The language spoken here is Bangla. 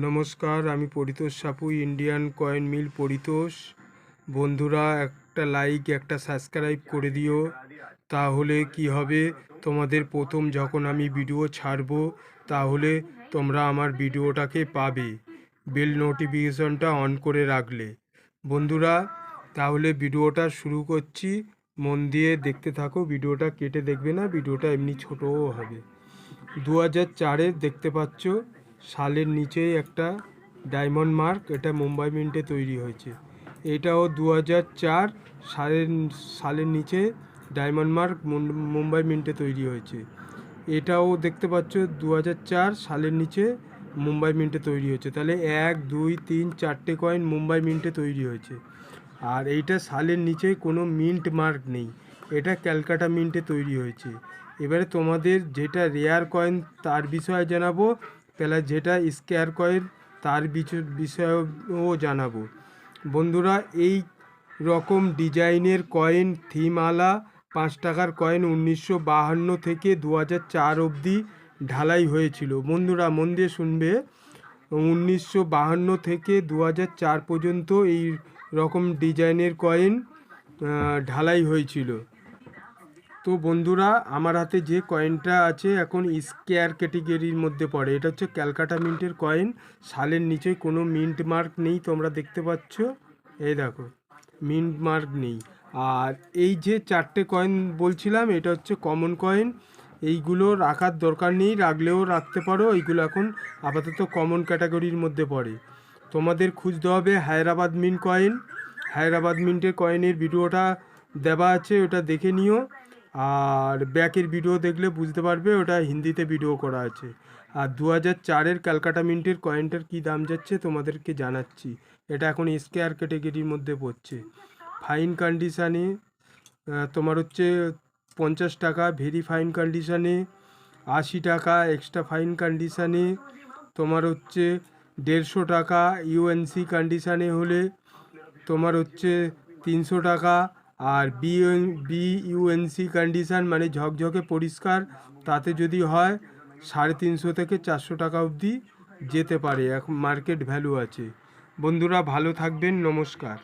নমস্কার, আমি Paritosh Sapu Indian coin mill Paritosh. বন্ধুরা, একটা লাইক একটা সাবস্ক্রাইব করে দিও। তাহলে কি হবে? তোমাদের প্রথম যখন আমি ভিডিও ছাড়বো, তাহলে তোমরা আমার ভিডিওটাকে পাবে। বেল নোটিফিকেশনটা অন করে রাখলে। বন্ধুরা, তাহলে ভিডিওটা শুরু করছি। মন দিয়ে দেখতে থাকো ভিডিওটা কেটে দেখবে না ভিডিওটা এমনি ছোটও হবে। দু হাজার চারের দেখতে পাচ্ছ সালের নিচেই একটা ডায়মন্ড মার্ক, এটা মুম্বাই মিন্টে তৈরি হয়েছে। এটাও দু হাজার চার সালের সালের নিচে ডায়মন্ড মার্ক মুম্বাই মিন্টে তৈরি হয়েছে। এটাও দেখতে পাচ্ছ দু হাজার চার সালের নিচে মুম্বাই মিন্টে তৈরি হয়েছে। তাহলে এক, দুই, তিন, চারটে কয়েন মুম্বাই মিন্টে তৈরি হয়েছে। আর এইটা সালের নিচে কোনো মিন্ট মার্ক নেই। এটা ক্যালকাটা মিন্টে তৈরি হয়েছে। এবারে তোমাদের যেটা রেয়ার কয়েন, তার বিষয়ে জানাব। তাহলে যেটা স্কেয়ার কয়েন তার বিষয়েও জানাব। বন্ধুরা, এই রকম ডিজাইনের কয়েন থিমওয়ালা পাঁচ টাকার কয়েন উনিশশো বাহান্ন থেকে দু হাজার চার অবধি ঢালাই হয়েছিল। বন্ধুরা, মন দিয়ে শুনবে, উনিশশো বাহান্ন থেকে দু হাজার চার পর্যন্ত এই রকম ডিজাইনের কয়েন ঢালাই হয়েছিল। তো বন্ধুরা, আমার হাতে যে কয়েনটা আছে এখন স্কেয়ার ক্যাটেগরির মধ্যে পড়ে। এটা হচ্ছে ক্যালকাটা মিন্টের কয়েন সালের নিচে কোনো মিন্ট মার্ক নেই তোমরা দেখতে পাচ্ছ। এই দেখো মিন্ট মার্ক নেই। আর এই যে চারটে কয়েন বলছিলাম, এটা হচ্ছে কমন কয়েন এইগুলো রাখার দরকার নেই, রাখলেও রাখতে পারো। এইগুলো এখন আপাতত কমন ক্যাটাগরির মধ্যে পড়ে। তোমাদের খুঁজতে হবে হায়দ্রাবাদ মিন্ট কয়েন হায়দ্রাবাদ মিন্টের কয়েনের ভিডিওটা দেওয়া আছে, ওটা দেখে নিও। আর ব্যাকের ভিডিও দেখলে বুঝতে পারবে, ওটা হিন্দিতে ভিডিও করা আছে। আর দু হাজার চারের ক্যালকাটা মিন্টের কয়েনটার কী দাম যাচ্ছে তোমাদেরকে জানাচ্ছি। এটা এখন স্কেয়ার ক্যাটেগরির মধ্যে পড়ছে। ফাইন কন্ডিশানে তোমার হচ্ছে পঞ্চাশ টাকা ভেরি ফাইন কন্ডিশানে আশি টাকা এক্সট্রা ফাইন কন্ডিশানে তোমার হচ্ছে দেড়শো টাকা ইউএনসি কন্ডিশানে হলে তোমার হচ্ছে তিনশো টাকা আর বি বিইউএনসি কন্ডিশান মানে ঝকঝকে পরিষ্কার, তাতে যদি হয় সাড়ে তিনশো থেকে চারশো টাকা অবধি যেতে পারে এখন মার্কেট ভ্যালু আছে। বন্ধুরা ভালো থাকবেন, নমস্কার।